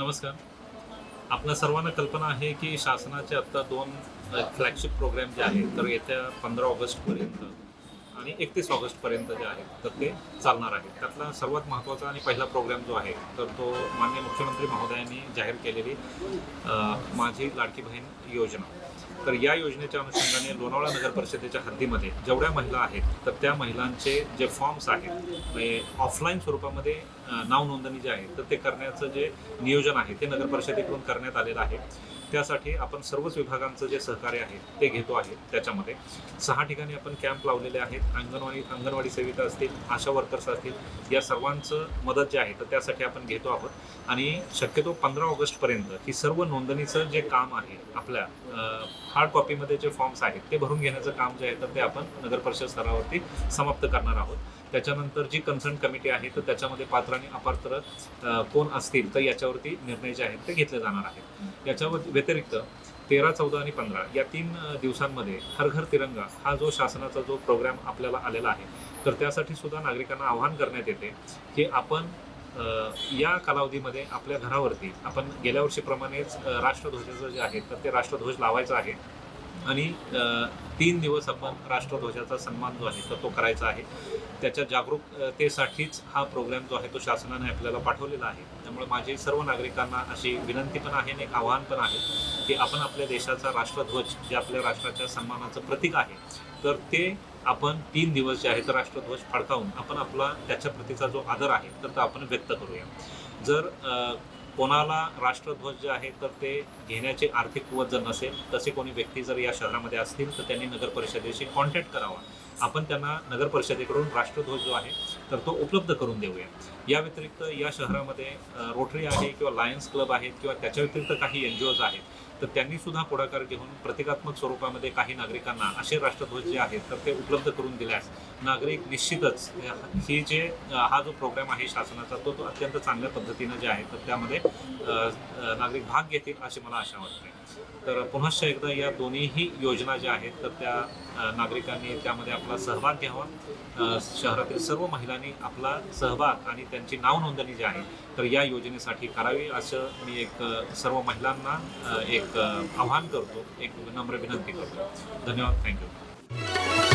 नमस्कार. आपल्या सर्वांना कल्पना आहे की शासनाचे आत्ता दोन फ्लॅगशिप प्रोग्राम जे आहेत तर येत्या पंधरा ऑगस्टपर्यंत आणि एकतीस ऑगस्टपर्यंत जे आहेत तर ते चालणार आहेत. त्यातला सर्वात महत्त्वाचा आणि पहिला प्रोग्राम जो आहे तर तो माननीय मुख्यमंत्री महोदयांनी जाहीर केलेली माझी लाडकी बहीण योजना. तर या योजनेच्या अनुषंगाने लोणावळा नगर परिषदेच्या हद्दीमध्ये जेवढ्या महिला आहेत तर त्या महिलांचे जे फॉर्म्स आहेत ऑफलाईन स्वरूपामध्ये नाव नोंदणी जे आहे तर ते करण्याचं जे नियोजन आहे ते नगर परिषदेकडून करण्यात आलेलं आहे. त्यासाठी आपण सर्वच विभागांचं जे सहकार्य आहे ते घेतो आहे त्याच्यामध्ये. सहा ठिकाणी आपण कॅम्प लावलेले आहेत अंगणवाडी अंगणवाडी सेविका असतील आशा वर्कर्स असतील या सर्वांचं मदत जे आहे तर त्यासाठी आपण घेतो आहोत. आणि शक्यतो पंधरा ऑगस्टपर्यंत ही सर्व नोंदणीचं जे काम आहे आपल्या हार्ड कॉपीमध्ये जे फॉर्म्स आहेत ते भरून घेण्याचं काम जे आहे तर ते आपण नगर परिषद स्तरावरती समाप्त करणार आहोत. त्याच्यानंतर जी कन्सर्न कमिटी आहे तर त्याच्यामध्ये पात्र आणि अपात्र कोण असतील तर याच्यावरती निर्णय जे आहेत ते घेतले जाणार आहेत. याच्यावर व्यतिरिक्त तेरा चौदा आणि पंधरा या तीन दिवसांमध्ये हर घर तिरंगा हा जो शासनाचा जो प्रोग्राम आपल्याला आलेला आहे तर त्यासाठी सुद्धा नागरिकांना आव्हान करण्यात येते की आपण या कालावधीमध्ये आपल्या घरावरती आपण गेल्या वर्षीप्रमाणेच राष्ट्रध्वजाचं जे आहे तर ते राष्ट्रध्वज लावायचं आहे. आणि तीन दिवस आपण राष्ट्रध्वजाचा सन्मान जो आहे तर तो करायचा आहे. त्याच्या जागरूकतेसाठीच हा प्रोग्राम जो आहे तो शासनाने आपल्याला पाठवलेला आहे. त्यामुळे माझी सर्व नागरिकांना अशी विनंती पण आहे आणि एक आव्हान पण आहे की आपण आपल्या देशाचा राष्ट्रध्वज जे आपल्या राष्ट्राच्या सन्मानाचं प्रतीक आहे तर ते आपण तीन दिवस जे आहे तर राष्ट्रध्वज फडकावून आपण आपला त्याच्या प्रतीचा जो आदर आहे तर तो आपण व्यक्त करूया. जर कोणाला राष्ट्रध्वज जे आहे तर ते घेण्याची आर्थिक कुवत जर नसेल तसे कोणी व्यक्ती जर या शहरामध्ये असतील तर त्यांनी नगर परिषदेशी कॉन्टॅक्ट करावा. आपण त्यांना नगर परिषदेकडून राष्ट्रध्वज जो आहे तर तो उपलब्ध करून देऊया. या व्यतिरिक्त या शहरामध्ये रोटरी आहे किंवा लायन्स क्लब आहेत किंवा त्याच्या व्यतिरिक्त काही एन जी ओज आहेत तर त्यांनी सुद्धा पुढाकार घेऊन प्रतिकात्मक स्वरूपामध्ये काही नागरिकांना असे राष्ट्रध्वज जे आहेत तर ते उपलब्ध करून दिल्यास नागरिक निश्चितच ही जे हा जो प्रोग्राम आहे शासनाचा तो तो अत्यंत चांगल्या पद्धतीनं जे आहे तर त्यामध्ये नागरिक भाग घेतील अशी मला आशा वाटते. तर पुनश्च एकदा या दोन्हीही योजना ज्या आहेत तर त्या नागरिकांनी त्यामध्ये आपला सहभाग घ्यावा. शहरातील सर्व महिलांनी आपला सहभाग आणि त्यांची नाव नोंदणी जी आहे तर या योजनेसाठी करावी. असं मी एक सर्व महिलांना एक आव्हान करतो. एक नम्र विनंती करतो. धन्यवाद. थँक्यू.